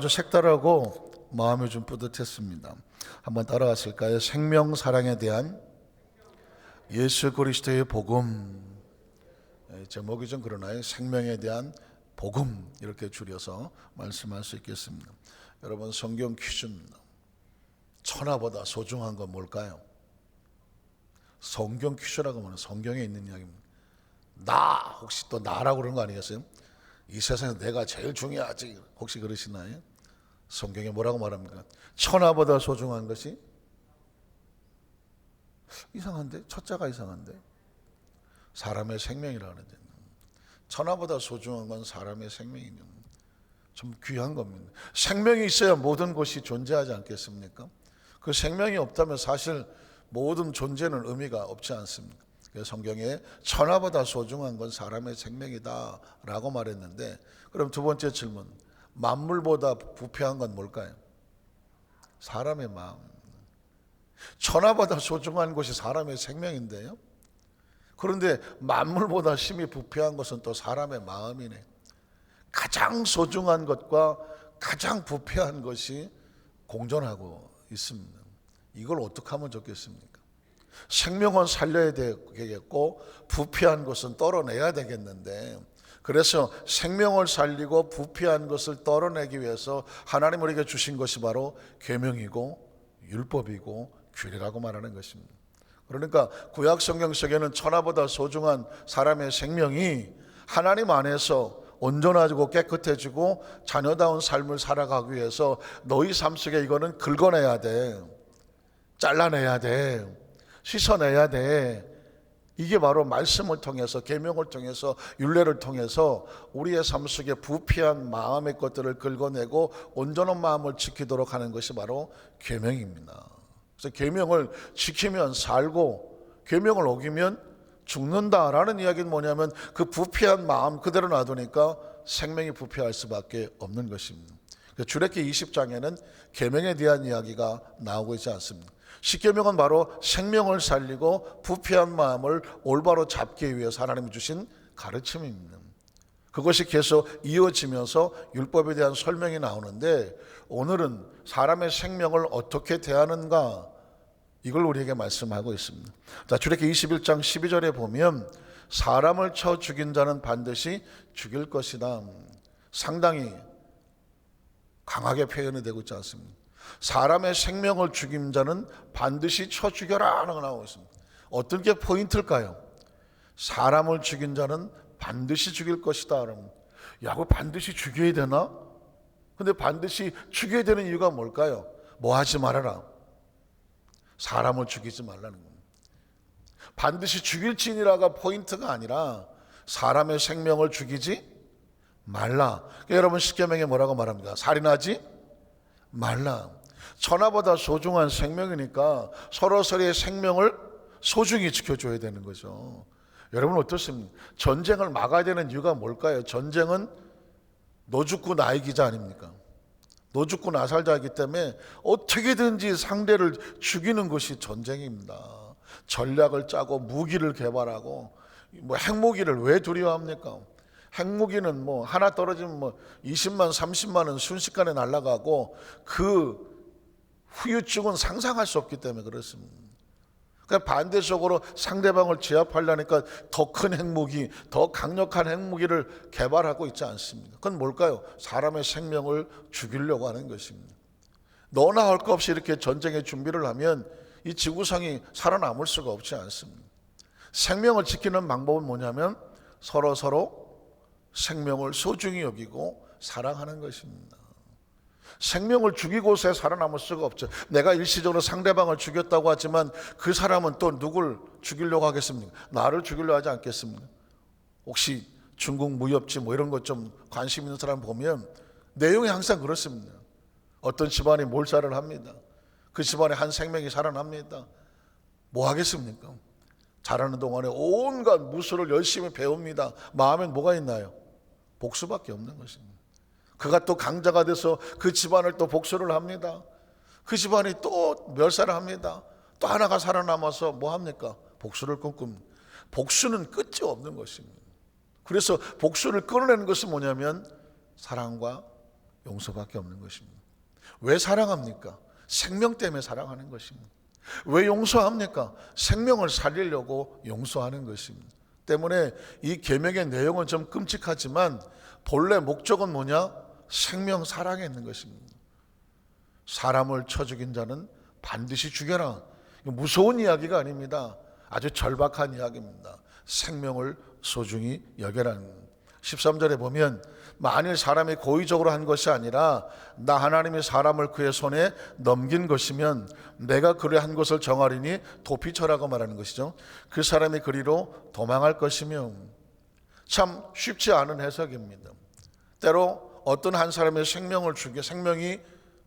아주 색다르고 마음이 좀 뿌듯했습니다. 한번 따라하실까요? 생명 사랑에 대한 예수 그리스도의 복음 예, 제목이 좀 그러나요? 생명에 대한 복음 이렇게 줄여서 말씀할 수 있겠습니다. 여러분 성경 퀴즈입니다. 천하보다 소중한 건 뭘까요? 성경 퀴즈라고 하면 성경에 있는 이야기입니다. 나 혹시 또 나라고 그러는 거 아니겠어요? 이 세상에서 내가 제일 중요하지 혹시 그러시나요? 성경에 뭐라고 말합니까? 천하보다 소중한 것이 이상한데 첫자가 이상한데 사람의 생명이라 하는데 천하보다 소중한 건 사람의 생명이면 좀 귀한 겁니다. 생명이 있어야 모든 것이 존재하지 않겠습니까? 그 생명이 없다면 사실 모든 존재는 의미가 없지 않습니까? 성경에 천하보다 소중한 건 사람의 생명이다라고 말했는데 그럼 두 번째 질문 만물보다 부패한 건 뭘까요? 사람의 마음. 천하보다 소중한 것이 사람의 생명인데요. 그런데 만물보다 심히 부패한 것은 또 사람의 마음이네. 가장 소중한 것과 가장 부패한 것이 공존하고 있습니다. 이걸 어떻게 하면 좋겠습니까? 생명은 살려야 되겠고 부패한 것은 떨어내야 되겠는데 그래서 생명을 살리고 부패한 것을 떨어내기 위해서 하나님 우리에게 주신 것이 바로 계명이고 율법이고 규례라고 말하는 것입니다. 그러니까 구약 성경 속에는 천하보다 소중한 사람의 생명이 하나님 안에서 온전하고 깨끗해지고 자녀다운 삶을 살아가기 위해서 너희 삶 속에 이거는 긁어내야 돼. 잘라내야 돼. 씻어내야 돼. 이게 바로 말씀을 통해서 계명을 통해서 율례를 통해서 우리의 삶 속에 부패한 마음의 것들을 긁어내고 온전한 마음을 지키도록 하는 것이 바로 계명입니다. 그래서 계명을 지키면 살고 계명을 어기면 죽는다라는 이야기는 뭐냐면 그 부패한 마음 그대로 놔두니까 생명이 부패할 수밖에 없는 것입니다. 주례기 20장에는 계명에 대한 이야기가 나오고 있지 않습니다. 십계명은 바로 생명을 살리고 부패한 마음을 올바로 잡기 위해서 하나님이 주신 가르침입니다. 그것이 계속 이어지면서 율법에 대한 설명이 나오는데 오늘은 사람의 생명을 어떻게 대하는가 이걸 우리에게 말씀하고 있습니다. 자, 출애기 21장 12절에 보면 사람을 쳐 죽인 자는 반드시 죽일 것이다. 상당히 강하게 표현이 되고 있지 않습니까? 사람의 생명을 죽인 자는 반드시 쳐 죽여라 거 나오고 있습니다. 어떤 게 포인트일까요? 사람을 죽인 자는 반드시 죽일 것이다. 그러면 야, 그 반드시 죽여야 되나? 근데 반드시 죽여야 되는 이유가 뭘까요? 뭐 하지 말아라. 사람을 죽이지 말라는 겁니다. 반드시 죽일지니라가 포인트가 아니라 사람의 생명을 죽이지 말라. 그러니까 여러분 십계명에 뭐라고 말합니까? 살인하지 말라. 천하보다 소중한 생명이니까 서로 서로의 생명을 소중히 지켜줘야 되는 거죠. 여러분 어떻습니까? 전쟁을 막아야 되는 이유가 뭘까요? 전쟁은 너 죽고 나 이기자 아닙니까? 너 죽고 나 살자이기 때문에 어떻게든지 상대를 죽이는 것이 전쟁입니다. 전략을 짜고 무기를 개발하고 뭐 핵무기를 왜 두려워합니까? 핵무기는 뭐 하나 떨어지면 뭐 20만 30만은 순식간에 날아가고 그 후유증은 상상할 수 없기 때문에 그렇습니다. 그러니까 반대적으로 상대방을 제압하려니까 더 큰 핵무기, 더 강력한 핵무기를 개발하고 있지 않습니다. 그건 뭘까요? 사람의 생명을 죽이려고 하는 것입니다. 너나 할 것 없이 이렇게 전쟁의 준비를 하면 이 지구상이 살아남을 수가 없지 않습니다. 생명을 지키는 방법은 뭐냐면 서로 서로 생명을 소중히 여기고 사랑하는 것입니다. 생명을 죽이고서 살아남을 수가 없죠. 내가 일시적으로 상대방을 죽였다고 하지만 그 사람은 또 누굴 죽이려고 하겠습니까? 나를 죽이려고 하지 않겠습니까? 혹시 중국 무협지 뭐 이런 것 좀 관심 있는 사람 보면 내용이 항상 그렇습니다. 어떤 집안이 몰살을 합니다. 그 집안에 한 생명이 살아납니다. 뭐 하겠습니까? 자라는 동안에 온갖 무술을 열심히 배웁니다. 마음엔 뭐가 있나요? 복수밖에 없는 것입니다. 그가 또 강자가 돼서 그 집안을 또 복수를 합니다. 그 집안이 또 멸살을 합니다. 또 하나가 살아남아서 뭐 합니까? 복수를 꿈꿉니다. 복수는 끝이 없는 것입니다. 그래서 복수를 끊어내는 것은 뭐냐면 사랑과 용서밖에 없는 것입니다. 왜 사랑합니까? 생명 때문에 사랑하는 것입니다. 왜 용서합니까? 생명을 살리려고 용서하는 것입니다. 때문에 이 계명의 내용은 좀 끔찍하지만 본래 목적은 뭐냐? 생명 사랑에 있는 것입니다. 사람을 쳐 죽인 자는 반드시 죽여라. 무서운 이야기가 아닙니다. 아주 절박한 이야기입니다. 생명을 소중히 여겨라는 13절에 보면 만일 사람이 고의적으로 한 것이 아니라 나 하나님이 사람을 그의 손에 넘긴 것이면 내가 그를 한 것을 정하리니 도피처라고 말하는 것이죠. 그 사람이 그리로 도망할 것이며 참 쉽지 않은 해석입니다. 때로 어떤 한 사람의 생명을 죽여 생명이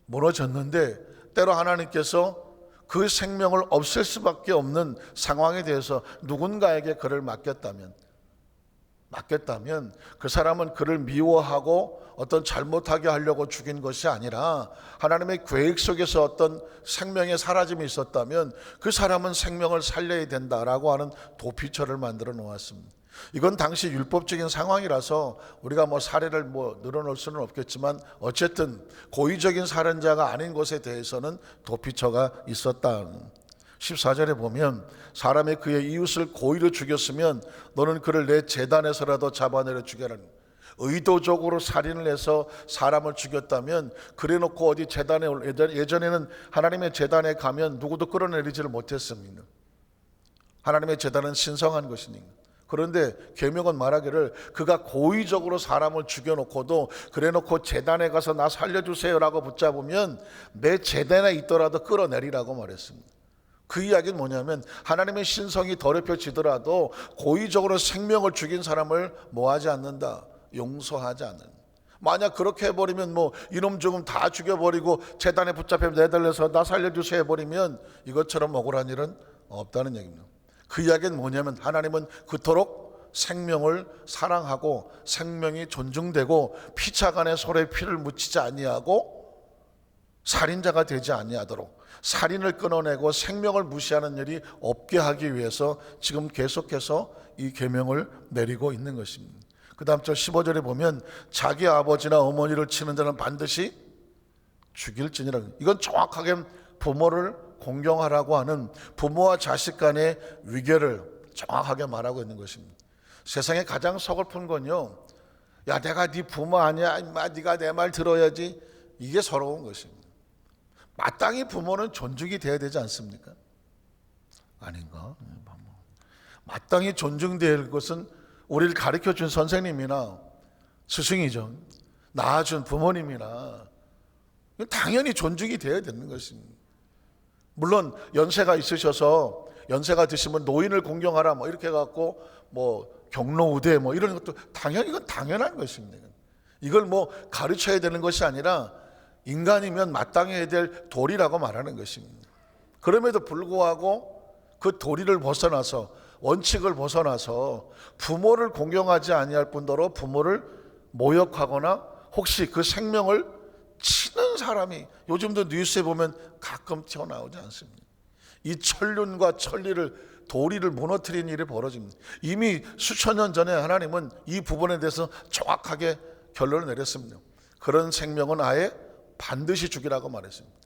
무너졌는데 때로 하나님께서 그 생명을 없앨 수밖에 없는 상황에 대해서 누군가에게 그를 맡겼다면 맡겼다면 그 사람은 그를 미워하고 어떤 잘못하게 하려고 죽인 것이 아니라 하나님의 계획 속에서 어떤 생명의 사라짐이 있었다면 그 사람은 생명을 살려야 된다라고 하는 도피처를 만들어 놓았습니다. 이건 당시 율법적인 상황이라서 우리가 뭐 사례를 뭐 늘어놓을 수는 없겠지만 어쨌든 고의적인 살인자가 아닌 것에 대해서는 도피처가 있었다. 14절에 보면 사람이 그의 이웃을 고의로 죽였으면 너는 그를 내 재단에서라도 잡아내려 죽여라는 의도적으로 살인을 해서 사람을 죽였다면 그래놓고 어디 재단에 예전에는 하나님의 재단에 가면 누구도 끌어내리지를 못했습니다. 하나님의 재단은 신성한 것이니까. 그런데 계명은 말하기를 그가 고의적으로 사람을 죽여놓고도 그래놓고 재단에 가서 나 살려주세요라고 붙잡으면 내 재단에 있더라도 끌어내리라고 말했습니다. 그 이야기는 뭐냐면 하나님의 신성이 더럽혀지더라도 고의적으로 생명을 죽인 사람을 뭐하지 않는다? 용서하지 않는. 만약 그렇게 해버리면 뭐 이놈 저놈 다 죽여버리고 재단에 붙잡혀 내달려서 나 살려주세요 해버리면 이것처럼 억울한 일은 없다는 얘기입니다 그 이야기는 뭐냐면 하나님은 그토록 생명을 사랑하고 생명이 존중되고 피차간에 서로의 피를 묻히지 아니하고 살인자가 되지 아니하도록 살인을 끊어내고 생명을 무시하는 일이 없게 하기 위해서 지금 계속해서 이 계명을 내리고 있는 것입니다. 그 다음 절 15절에 보면 자기 아버지나 어머니를 치는 자는 반드시 죽일지니라. 이건 정확하게 부모를 공경하라고 하는 부모와 자식 간의 위계를 정확하게 말하고 있는 것입니다. 세상에 가장 서글픈 건요. 야, 내가 네 부모 아니야. 임마 네가 내 말 들어야지. 이게 서러운 것입니다. 마땅히 부모는 존중이 돼야 되지 않습니까? 아닌가? 마땅히 존중될 것은 우리를 가르쳐 준 선생님이나 스승이죠. 낳아준 부모님이나 당연히 존중이 돼야 되는 것입니다. 물론 연세가 있으셔서 연세가 드시면 노인을 공경하라 뭐 이렇게 갖고 뭐 경로우대 뭐 이런 것도 당연히 이건 당연한 것입니다. 이걸 뭐 가르쳐야 되는 것이 아니라 인간이면 마땅해야 될 도리라고 말하는 것입니다. 그럼에도 불구하고 그 도리를 벗어나서 원칙을 벗어나서 부모를 공경하지 아니할 뿐더러 부모를 모욕하거나 혹시 그 생명을 치는 사람이 요즘도 뉴스에 보면 가끔 튀어나오지 않습니다. 이 천륜과 천리를 도리를 무너뜨린 일이 벌어집니다. 이미 수천 년 전에 하나님은 이 부분에 대해서 정확하게 결론을 내렸습니다. 그런 생명은 아예 반드시 죽이라고 말했습니다.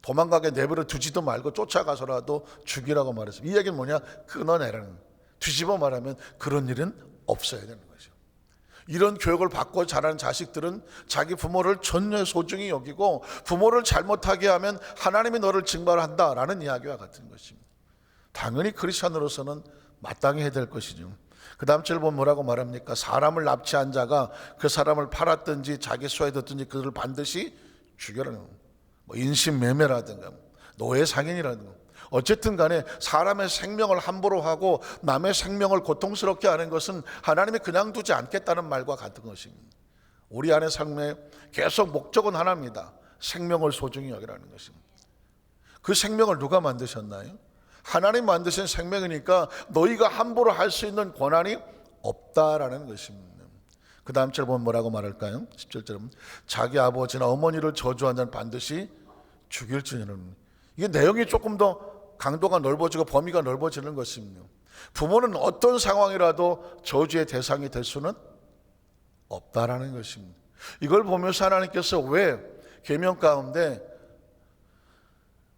도망가게 내버려 두지도 말고 쫓아가서라도 죽이라고 말했습니다. 이 얘기는 뭐냐? 끊어내라는 거예요. 뒤집어 말하면 그런 일은 없어야 되는 거죠. 이런 교육을 받고 자란 자식들은 자기 부모를 전혀 소중히 여기고 부모를 잘못하게 하면 하나님이 너를 징벌한다라는 이야기와 같은 것입니다. 당연히 크리스천으로서는 마땅히 해야 될 것이죠. 그 다음 절 보면 뭐라고 말합니까? 사람을 납치한 자가 그 사람을 팔았든지 자기 소유했든지 그들을 반드시 거예요. 뭐 인신매매라든가 노예 상인이라든가 어쨌든 간에 사람의 생명을 함부로 하고 남의 생명을 고통스럽게 하는 것은 하나님이 그냥 두지 않겠다는 말과 같은 것입니다. 우리 안의 삶에 계속 목적은 하나입니다. 생명을 소중히 여기라는 것입니다. 그 생명을 누가 만드셨나요? 하나님 만드신 생명이니까 너희가 함부로 할 수 있는 권한이 없다라는 것입니다. 그 다음 절 보면 뭐라고 말할까요? 17절은 자기 아버지나 어머니를 저주한 자는 반드시 죽일지니는 이게 내용이 조금 더 강도가 넓어지고 범위가 넓어지는 것입니다. 부모는 어떤 상황이라도 저주의 대상이 될 수는 없다라는 것입니다. 이걸 보면서 하나님께서 왜 계명 가운데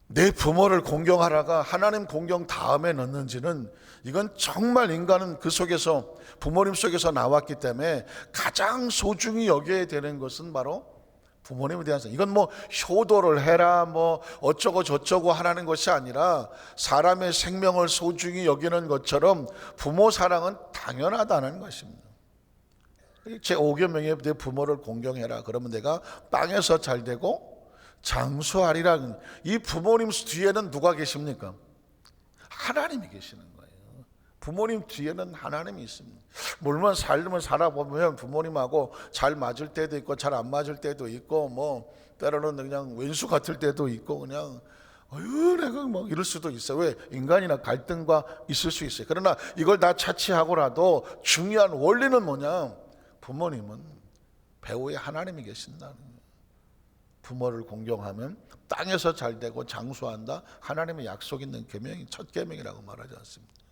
내 부모를 공경하라가 하나님 공경 다음에 넣는지는 이건 정말 인간은 그 속에서 부모님 속에서 나왔기 때문에 가장 소중히 여겨야 되는 것은 바로 부모님에 대한 사랑. 이건 뭐 효도를 해라 뭐 어쩌고 저쩌고 하라는 것이 아니라 사람의 생명을 소중히 여기는 것처럼 부모 사랑은 당연하다는 것입니다. 제 5계명에 내 부모를 공경해라. 그러면 내가 땅에서 잘 되고 장수하리라. 이 부모님 뒤에는 누가 계십니까? 하나님이 계시는 거예요. 부모님 뒤에는 하나님이 있습니다. 물론 삶을 살아보면 부모님하고 잘 맞을 때도 있고 잘 안 맞을 때도 있고 뭐 때로는 그냥 왼수 같을 때도 있고 그냥 어휴 내가 뭐 이럴 수도 있어요. 왜 인간이나 갈등과 있을 수 있어요. 그러나 이걸 다 차치하고라도 중요한 원리는 뭐냐? 부모님은 배우의 하나님이 거예요. 부모를 공경하면 땅에서 잘 되고 장수한다. 하나님의 약속 있는 계명이 첫 계명이라고 말하지 않습니다.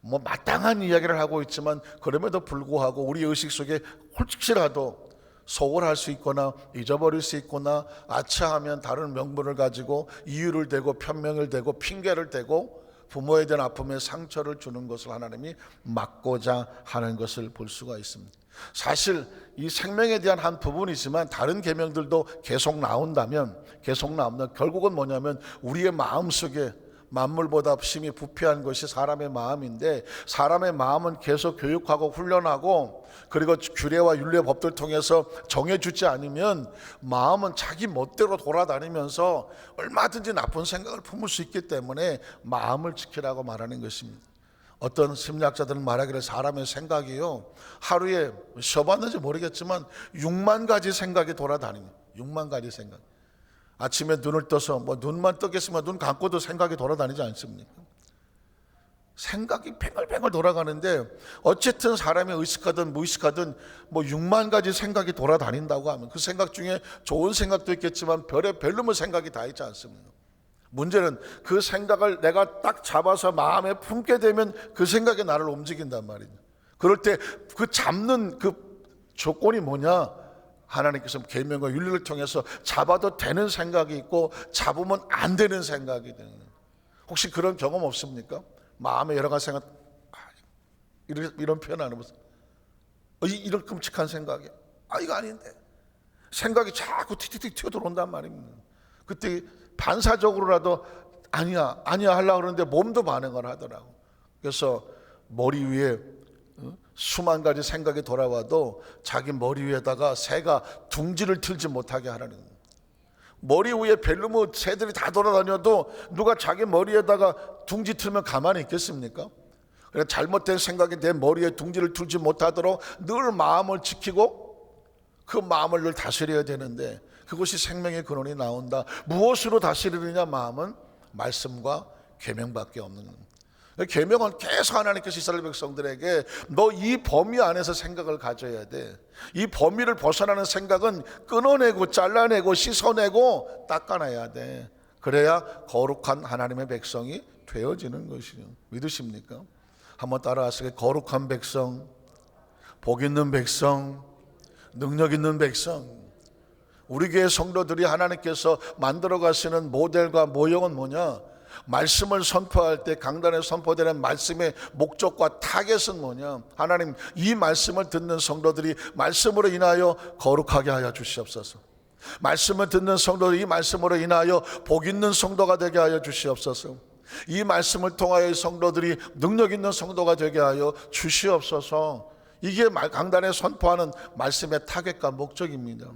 뭐 마땅한 이야기를 하고 있지만 그럼에도 불구하고 우리 의식 속에 혹시라도 소홀할 수 있거나 잊어버릴 수 있거나 아차하면 다른 명분을 가지고 이유를 대고 편명을 대고 핑계를 대고 부모에 대한 아픔에 상처를 주는 것을 하나님이 막고자 하는 것을 볼 수가 있습니다. 사실 이 생명에 대한 한 부분이지만 다른 계명들도 계속 나온다면 계속 나오면 결국은 뭐냐면 우리의 마음 속에 만물보다 심히 부패한 것이 사람의 마음인데 사람의 마음은 계속 교육하고 훈련하고 그리고 규례와 윤례 법들 통해서 정해주지 않으면 마음은 자기 멋대로 돌아다니면서 얼마든지 나쁜 생각을 품을 수 있기 때문에 마음을 지키라고 말하는 것입니다. 어떤 심리학자들은 말하기를 사람의 생각이요 하루에 쉬어봤는지 모르겠지만 6만 가지 생각이 돌아다닙니다. 6만 가지 생각. 아침에 눈을 떠서 뭐 눈만 뜨겠으면 눈 감고도 생각이 돌아다니지 않습니까? 생각이 팽글팽글 돌아가는데 어쨌든 사람이 의식하든 무의식하든 뭐 6만 가지 생각이 돌아다닌다고 하면 그 생각 중에 좋은 생각도 있겠지만 별의 별놈의 생각이 다 있지 않습니까? 문제는 그 생각을 내가 딱 잡아서 마음에 품게 되면 그 생각이 나를 움직인단 말이죠. 그럴 때 그 잡는 그 조건이 뭐냐? 하나님께서 계명과 윤리를 통해서 잡아도 되는 생각이 있고 잡으면 안 되는 생각이 되는. 혹시 그런 경험 없습니까? 마음에 여러 가지 생각, 아, 이런, 이런 표현 안 해보세요. 어, 이- 이런 끔찍한 생각이, 아 이거 아닌데 생각이 자꾸 튀튀튀 튀어 들어온단 말입니다. 그때 반사적으로라도 아니야 아니야 하려고 그러는데 몸도 반응을 하더라고. 그래서 머리 위에 어? 수만 가지 생각이 돌아와도 자기 머리 위에다가 새가 둥지를 틀지 못하게 하라는 거예요. 머리 위에 벨루무 새들이 다 돌아다녀도 누가 자기 머리에다가 둥지 틀면 가만히 있겠습니까? 그래 잘못된 생각이 내 머리에 둥지를 틀지 못하도록 늘 마음을 지키고 그 마음을 늘 다스려야 되는데 그것이 생명의 근원이 나온다. 무엇으로 다스리느냐 마음은 말씀과 계명밖에 없는. 계명은 계속 하나님께서 이스라엘 백성들에게 너 이 범위 안에서 생각을 가져야 돼. 이 범위를 벗어나는 생각은 끊어내고 잘라내고 씻어내고 닦아내야 돼. 그래야 거룩한 하나님의 백성이 되어지는 것이요. 믿으십니까? 한번 따라하시게 거룩한 백성, 복 있는 백성, 능력 있는 백성. 우리 교회 성도들이 하나님께서 만들어 가시는 모델과 모형은 뭐냐? 말씀을 선포할 때 강단에 선포되는 말씀의 목적과 타겟은 뭐냐? 하나님 이 말씀을 듣는 성도들이 말씀으로 인하여 거룩하게 하여 주시옵소서. 말씀을 듣는 성도들이 이 말씀으로 인하여 복 있는 성도가 되게 하여 주시옵소서. 이 말씀을 통하여 성도들이 능력 있는 성도가 되게 하여 주시옵소서. 이게 말- 강단에 선포하는 말씀의 타겟과 목적입니다.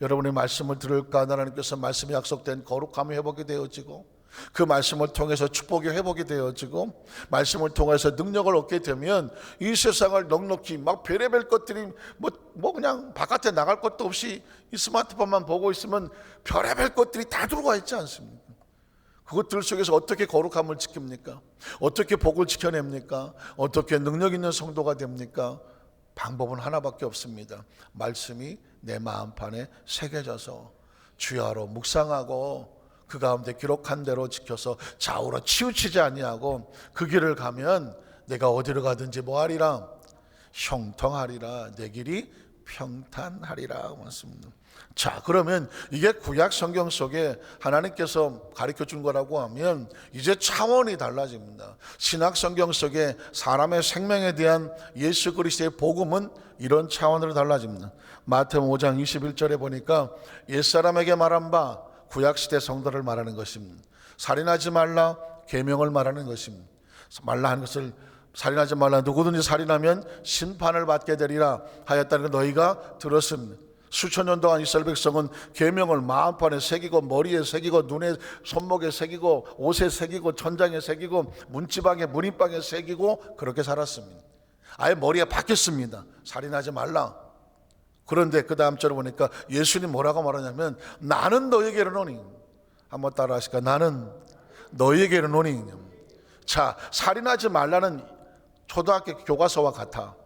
여러분의 말씀을 들을까 하나님께서 말씀이 약속된 거룩함이 회복이 되어지고 그 말씀을 통해서 축복이 회복이 되어지고 말씀을 통해서 능력을 얻게 되면 이 세상을 넉넉히 막 별의별 것들이 뭐, 뭐 그냥 바깥에 나갈 것도 없이 이 스마트폰만 보고 있으면 별의별 것들이 다 들어와 있지 않습니까? 그것들 속에서 어떻게 거룩함을 지킵니까? 어떻게 복을 지켜냅니까? 어떻게 능력 있는 성도가 됩니까? 방법은 하나밖에 없습니다. 말씀이 내 마음판에 새겨져서 주야로 묵상하고 그 가운데 기록한 대로 지켜서 좌우로 치우치지 아니하고 그 길을 가면 내가 어디로 가든지 뭐하리라 형통하리라 내 길이 평탄하리라 말씀입니다. 자, 그러면 이게 구약 성경 속에 하나님께서 가르쳐 준 거라고 하면 이제 차원이 달라집니다. 신약 성경 속에 사람의 생명에 대한 예수 그리스도의 복음은 이런 차원으로 달라집니다. 마태복음 5장 21절에 보니까 옛사람에게 말한 바 구약 시대 성도를 말하는 것입니다. 살인하지 말라 계명을 말하는 것입니다. 말라 하는 것을 살인하지 말라 누구든지 살인하면 심판을 받게 되리라 하였다는 걸 너희가 들었습니다. 수천 년 동안 이스라엘 백성은 계명을 마음판에 새기고 머리에 새기고 눈에 손목에 새기고 옷에 새기고 천장에 새기고 문지방에 문인방에 새기고 그렇게 살았습니다. 아예 머리에 박혔습니다. 살인하지 말라. 그런데 그 다음 절에 보니까 예수님 뭐라고 말하냐면 나는 너에게 이르노니. 한번 따라 하실까 나는 너에게 이르노니. 자 살인하지 말라는 초등학교 교과서와 같아.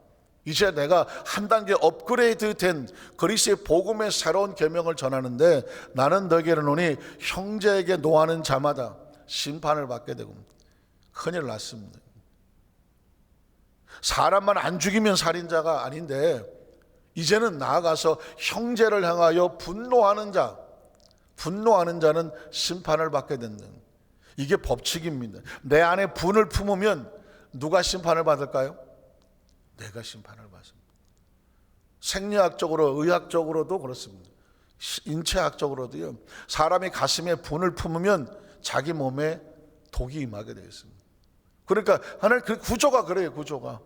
이제 내가 한 단계 업그레이드 된 그리스의 복음의 새로운 계명을 전하는데 나는 너에게 이르노니 형제에게 노하는 자마다 심판을 받게 되고 큰일 났습니다. 사람만 안 죽이면 살인자가 아닌데 이제는 나아가서 형제를 향하여 분노하는 자, 분노하는 자는 심판을 받게 된다. 이게 법칙입니다. 내 안에 분을 품으면 누가 심판을 받을까요? 내가 심판을 받습니다. 생리학적으로, 의학적으로도 그렇습니다. 인체학적으로도요. 사람이 가슴에 분을 품으면 자기 몸에 독이 임하게 되어 있습니다. 그러니까 하나님 그 구조가 그래요, 구조가.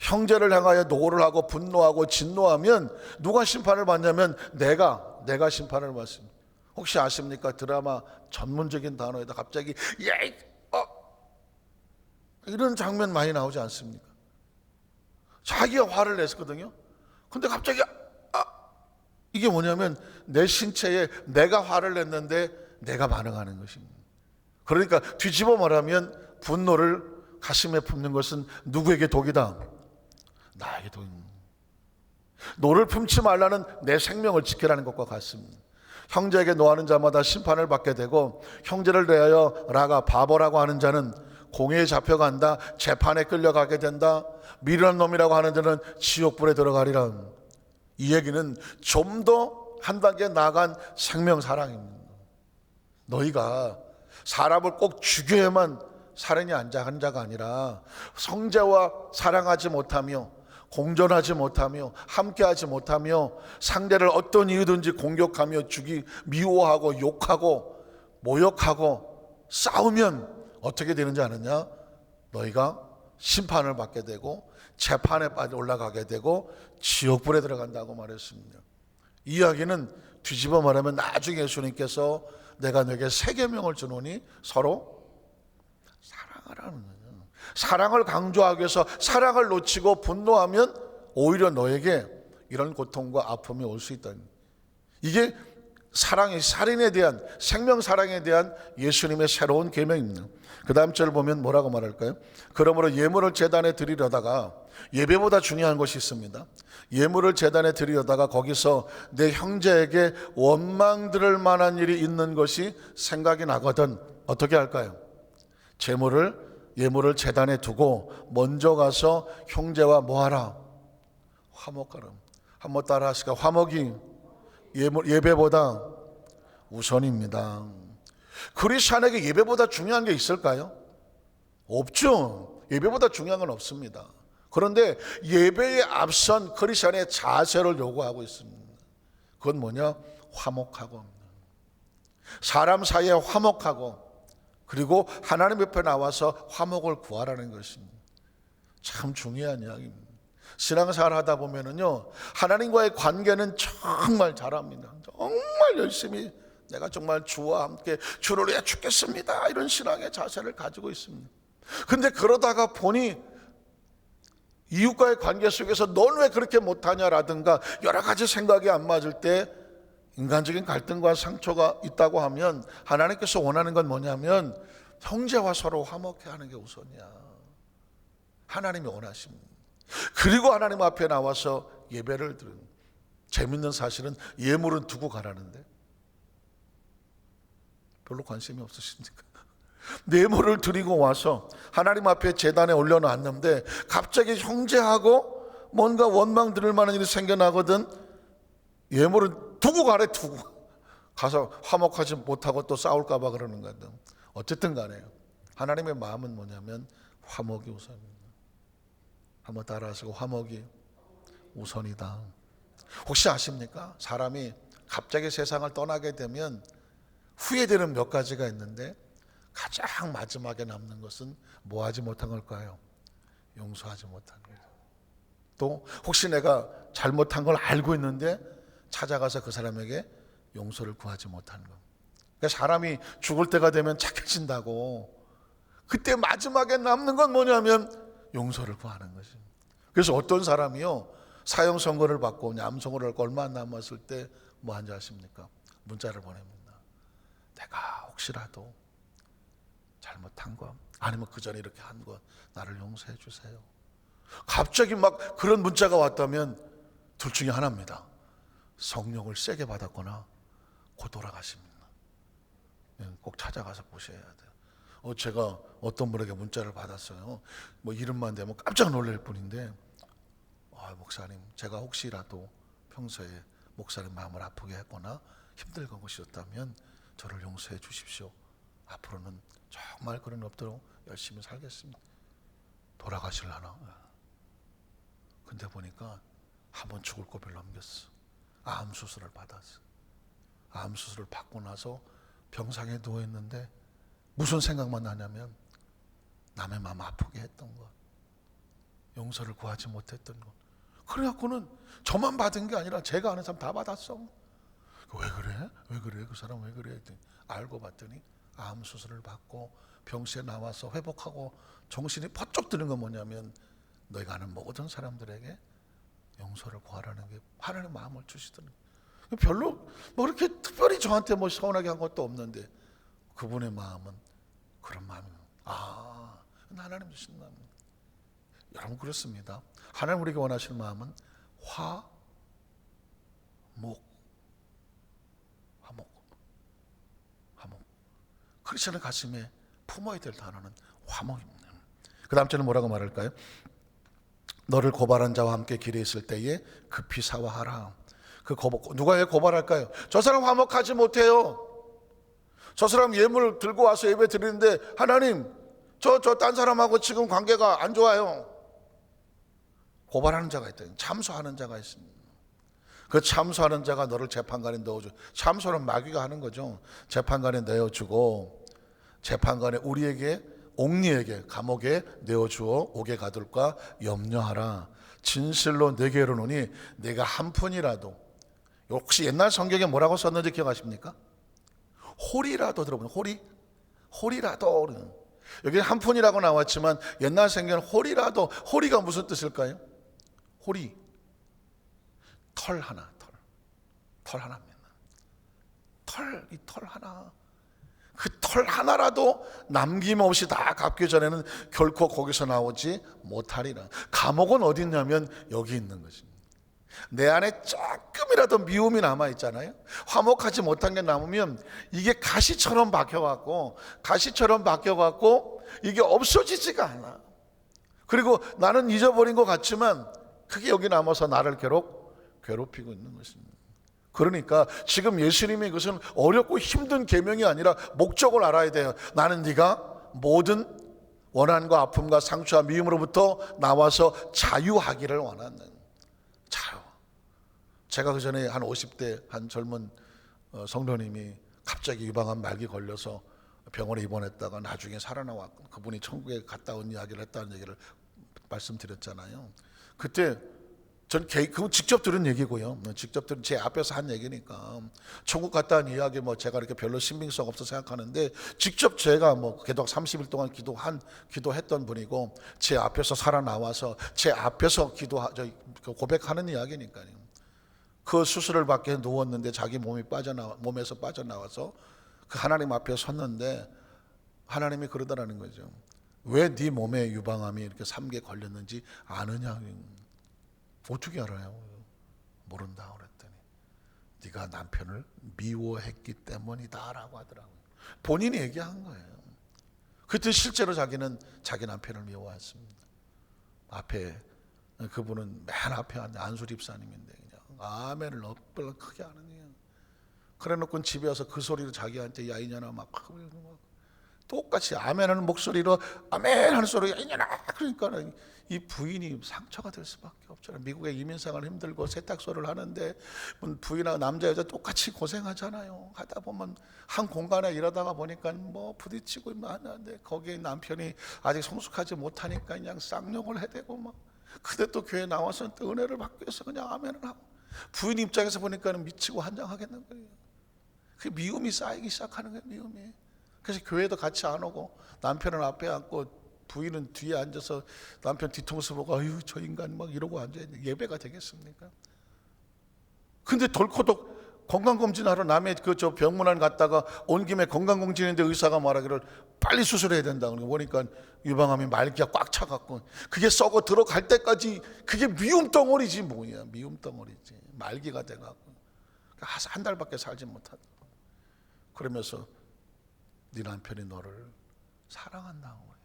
형제를 향하여 노를 하고 분노하고 진노하면 누가 심판을 받냐면 내가 내가 심판을 받습니다. 혹시 아십니까? 드라마 전문적인 단어에다 갑자기 예이 어 이런 장면 많이 나오지 않습니까? 자기가 화를 냈거든요. 근데 갑자기 아 이게 뭐냐면 내 신체에 내가 화를 냈는데 내가 반응하는 것입니다. 그러니까 뒤집어 말하면 분노를 가슴에 품는 것은 누구에게 독이다? 나에게 독입니다. 노를 품지 말라는 내 생명을 지키라는 것과 같습니다. 형제에게 노하는 자마다 심판을 받게 되고 형제를 대하여 라가 바보라고 하는 자는 공회에 잡혀간다 재판에 끌려가게 된다 미련한 놈이라고 하는 자는 지옥불에 들어가리라 이 얘기는 좀 더 한 단계 나간 생명 사랑입니다 너희가 사람을 꼭 죽여야만 살인이 안자한 자가 아니라 성자와 사랑하지 못하며 공존하지 못하며 함께하지 못하며 상대를 어떤 이유든지 공격하며 죽이 미워하고 욕하고 모욕하고 싸우면 어떻게 되는지 아느냐? 너희가 심판을 받게 되고 재판에 빠져 올라가게 되고 지옥불에 들어간다고 말했습니다. 이야기는 뒤집어 말하면 나중에 예수님께서 내가 너에게 세 계명을 주노니 서로 사랑하라는 거예요. 사랑을 강조하기 위해서 사랑을 놓치고 분노하면 오히려 너에게 이런 고통과 아픔이 올 수 있다. 이게 사랑의 살인에 대한 생명 사랑에 대한 예수님의 새로운 계명입니다. 그 다음 절 보면 뭐라고 말할까요? 그러므로 예물을 재단에 드리려다가 예배보다 중요한 것이 있습니다. 예물을 재단에 드리려다가 거기서 내 형제에게 원망 들을 만한 일이 있는 것이 생각이 나거든 어떻게 할까요? 재물을 예물을 재단에 두고 먼저 가서 형제와 뭐하라? 화목하라 한번 따라 하시까 화목이 예물, 예배보다 우선입니다. 크리스찬에게 예배보다 중요한 게 있을까요? 없죠. 예배보다 중요한 건 없습니다. 그런데 예배에 앞선 크리스찬의 자세를 요구하고 있습니다. 그건 뭐냐? 화목하고 사람 사이에 화목하고 그리고 하나님 옆에 나와서 화목을 구하라는 것입니다. 참 중요한 이야기입니다. 신앙생활 하다 보면은요, 하나님과의 관계는 정말 잘합니다. 정말 열심히 내가 정말 주와 함께 주를 위해 죽겠습니다. 이런 신앙의 자세를 가지고 있습니다. 근데 그러다가 보니 이웃과의 관계 속에서 넌 왜 그렇게 못하냐라든가 여러 가지 생각이 안 맞을 때 인간적인 갈등과 상처가 있다고 하면 하나님께서 원하는 건 뭐냐면 형제와 서로 화목해 하는 게 우선이야. 하나님이 원하십니다. 그리고 하나님 앞에 나와서 예배를 드는 재밌는 사실은 예물은 두고 가라는데 별로 관심이 없으십니까? 예물을 드리고 와서 하나님 앞에 재단에 올려놨는데 갑자기 형제하고 뭔가 원망 들을 만한 일이 생겨나거든 예물을 두고 가래 두고 가서 화목하지 못하고 또 싸울까 봐 그러는 거든 어쨌든 간에 하나님의 마음은 뭐냐면 화목이 우선입니다. 한번 따라하시고 화목이 우선이다. 혹시 아십니까? 사람이 갑자기 세상을 떠나게 되면 후회되는 몇 가지가 있는데 가장 마지막에 남는 것은 뭐 하지 못한 걸까요? 용서하지 못한 거죠. 또 혹시 내가 잘못한 걸 알고 있는데 찾아가서 그 사람에게 용서를 구하지 못한 것. 그러니까 사람이 죽을 때가 되면 착해진다고. 그때 마지막에 남는 건 뭐냐면 용서를 구하는 것입니다. 그래서 어떤 사람이요 사형 선고를 받고 암송을 하고 얼마 안 남았을 때 뭐 한지 아십니까? 문자를 보냅니다. 내가 혹시라도 잘못한 거 아니면 그 전에 이렇게 한거 나를 용서해 주세요. 갑자기 막 그런 문자가 왔다면 둘 중에 하나입니다. 성령을 세게 받았거나 곧 돌아가십니다. 예, 꼭 찾아가서 보셔야 돼요. 어, 제가 어떤 분에게 문자를 받았어요. 뭐 이름만 대면 깜짝 놀랄 뿐인데, 아, 목사님, 제가 혹시라도 평소에 목사님 마음을 아프게 했거나 힘들고 하셨다면 저를 용서해 주십시오. 앞으로는 정말 그런 없도록 열심히 살겠습니다. 돌아가실라나? 근데 보니까 한 번 죽을 고비를 넘겼어. 암 수술을 받았어. 암 수술을 받고 나서 병상에 누워 있는데 무슨 생각만 나냐면 남의 마음 아프게 했던 것, 용서를 구하지 못했던 것. 그래갖고는 저만 받은 게 아니라 제가 아는 사람 다 받았어. 왜 그래? 왜 그래? 그 사람 왜 그래? 했더니 알고 봤더니 암 수술을 받고 병실에 나와서 회복하고 정신이 퍼쩍 드는 건 뭐냐면 너희가 아는 모든 사람들에게 용서를 구하라는 게 하나님의 마음을 주시더니 별로 뭐 그렇게 특별히 저한테 뭐 서운하게 한 것도 없는데 그분의 마음은 그런 마음이에요. 아, 하나님 주신 마음. 여러분 그렇습니다. 하나님 우리가 원하시는 마음은 화, 목, 화목, 화목. 크리스천의 가슴에 품어야 될 단어는 화목입니다. 그 다음 절은 뭐라고 말할까요? 너를 고발한 자와 함께 길에 있을 때에 급히 사과하라. 그 고발, 누가 왜 고발할까요? 저 사람 화목하지 못해요. 저 사람 예물 들고 와서 예배 드리는데 하나님 저 저 딴 사람하고 지금 관계가 안 좋아요. 고발하는 자가 있다. 참소하는 자가 있습니다. 그 참소하는 자가 너를 재판관에 넣어줘. 참소는 마귀가 하는 거죠. 재판관에 내어주고 재판관에 우리에게 옥리에게 감옥에 내어주어 옥에 가둘까 염려하라. 진실로 내게 이르노니 내가 한 푼이라도 혹시 옛날 성경에 뭐라고 썼는지 기억하십니까? 홀이라도 들어보면 홀이 홀이라도 여기 한 푼이라고 나왔지만 옛날 성경은 홀이라도 홀이가 무슨 뜻일까요? 홀이 털 하나 털. 털 하나입니다. 털, 이 털 하나. 그 털 하나라도 남김없이 다 갚기 전에는 결코 거기서 나오지 못하리라. 감옥은 어디 있냐면 여기 있는 것입니다. 내 안에 조금이라도 미움이 남아 있잖아요. 화목하지 못한 게 남으면 이게 가시처럼 박혀갖고 가시처럼 박혀갖고 이게 없어지지가 않아. 그리고 나는 잊어버린 것 같지만 그게 여기 남아서 나를 괴롭 괴롭히고 있는 것입니다. 그러니까 지금 예수님이 그것은 어렵고 힘든 계명이 아니라 목적을 알아야 돼요. 나는 네가 모든 원한과 아픔과 상처와 미움으로부터 나와서 자유하기를 원하는 자유. 제가 그 전에 한 50대 한 젊은 어, 성도님이 갑자기 유방암 말기 걸려서 병원에 입원했다가 나중에 살아나왔고 그분이 천국에 갔다 온 이야기를 했다는 얘기를 말씀드렸잖아요. 그때 전 개, 그 직접 들은 얘기고요. 직접 들은 제 앞에서 한 얘기니까 천국 갔다 온 이야기 뭐 제가 이렇게 별로 신빙성 없어 생각하는데 직접 제가 뭐 개독 30일 동안 기도한 기도했던 분이고 제 앞에서 살아 나와서 제 앞에서 기도 저 고백하는 이야기니까요. 그 수술을 받게 누웠는데 자기 몸이 빠져나 몸에서 빠져나와서 그 하나님 앞에 섰는데 하나님이 그러더라는 거죠. 왜 네 몸에 유방암이 이렇게 삼개 걸렸는지 아느냐? 어떻게 알아요? 모른다 그랬더니 네가 남편을 미워했기 때문이다라고 하더라고요. 본인이 얘기한 거예요. 그때 실제로 자기는 자기 남편을 미워했습니다. 앞에 그분은 맨 앞에 안수 집사님인데 그냥 아멘을 엎불러 크게 하는 거예요. 그래놓고 집에 와서 그 소리로 자기한테 야 이년아 막 똑같이 아멘하는 목소리로 아멘 하는 소리 야 이년아 그러니까 이 부인이 상처가 될 수밖에 없잖아요. 미국에 이민 생활 힘들고 세탁소를 하는데 부인하고 남자 여자 똑같이 고생하잖아요. 하다 보면 한 공간에 일하다가 보니까 뭐 부딪히고 뭐 하는데 거기에 남편이 아직 성숙하지 못하니까 그냥 쌍욕을 해대고 막 근데 또 교회 나와서 또 은혜를 받기 위해서 그냥 아멘을 하고 부인 입장에서 보니까는 미치고 한장하겠는 거예요. 그 미움이 쌓이기 시작하는 거예요, 미움이. 그래서 교회도 같이 안 오고 남편은 앞에 앉고 부인은 뒤에 앉아서 남편 뒤통수 보고 아유 저 인간 막 이러고 앉아 예배가 되겠습니까? 근데 덜커덕 건강검진하러 남의 그 저 병문안 갔다가 온 김에 건강검진인데 의사가 말하기를 빨리 수술해야 된다. 그러니까 보니까 유방암이 말기가 꽉 차갖고 그게 썩어 들어갈 때까지 그게 미움 덩어리지 뭐야. 미움 덩어리지. 말기가 돼갖고. 한 달밖에 살지 못하다 그러면서 네 남편이 너를 사랑한다고 그래.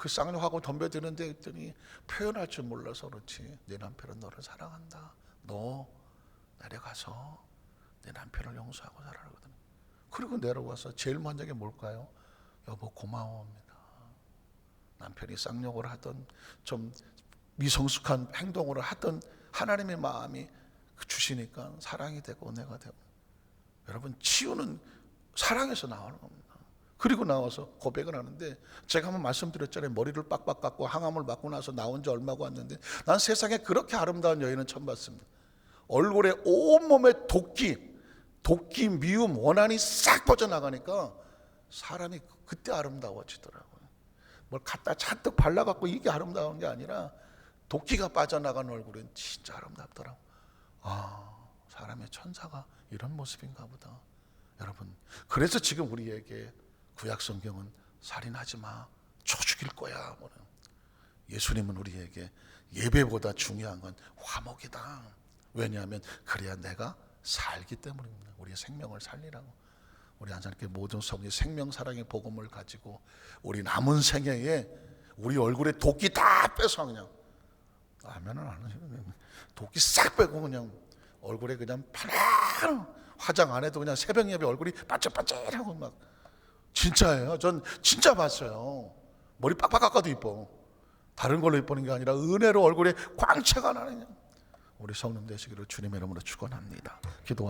그 쌍욕 하고 덤벼드는데 했더니 표현할 줄 몰라서 그렇지. 네 남편은 너를 사랑한다. 너 내려가서 내 남편을 용서하고 살아라거든. 그리고 내려와서 제일 먼저 게 뭘까요? 여보 고마워합니다. 남편이 쌍욕을 하던 좀 미성숙한 행동을 하던 하나님의 마음이 주시니까 사랑이 되고 은혜가 되고. 여러분 치유는 사랑에서 나오는 겁니다. 그리고 나와서 고백을 하는데 제가 한번 말씀드렸잖아요. 머리를 빡빡 깎고 항암을 맞고 나서 나온 지 얼마고 왔는데 난 세상에 그렇게 아름다운 여인은 처음 봤습니다. 얼굴에 온몸에 도끼, 도끼, 미움, 원한이 싹 퍼져나가니까 사람이 그때 아름다워지더라고요. 뭘 갖다 잔뜩 발라갖고 이게 아름다운 게 아니라 도끼가 빠져나간 얼굴은 진짜 아름답더라고. 아, 사람의 천사가 이런 모습인가 보다. 여러분, 그래서 지금 우리에게 구약 성경은 살인하지 마, 쳐 죽일 거야. 예수님은 우리에게 예배보다 중요한 건 화목이다. 왜냐하면 그래야 내가 살기 때문입니다. 우리의 생명을 살리라고. 우리 하나님께 모든 성의 생명 사랑의 복음을 가지고 우리 남은 생애에 우리 얼굴에 도끼 다 빼서 그냥 아멘은 안 하시는 도끼 싹 빼고 그냥 얼굴에 그냥 파란 화장 안 해도 그냥 새벽 예배 얼굴이 반짝반짝하고 막 진짜예요. 전 진짜 봤어요. 머리 빡빡 깎아도 이뻐. 다른 걸로 이쁘는 게 아니라 은혜로 얼굴에 광채가 나는 우리 성령 되시기를 주님의 이름으로 축원합니다. 기도하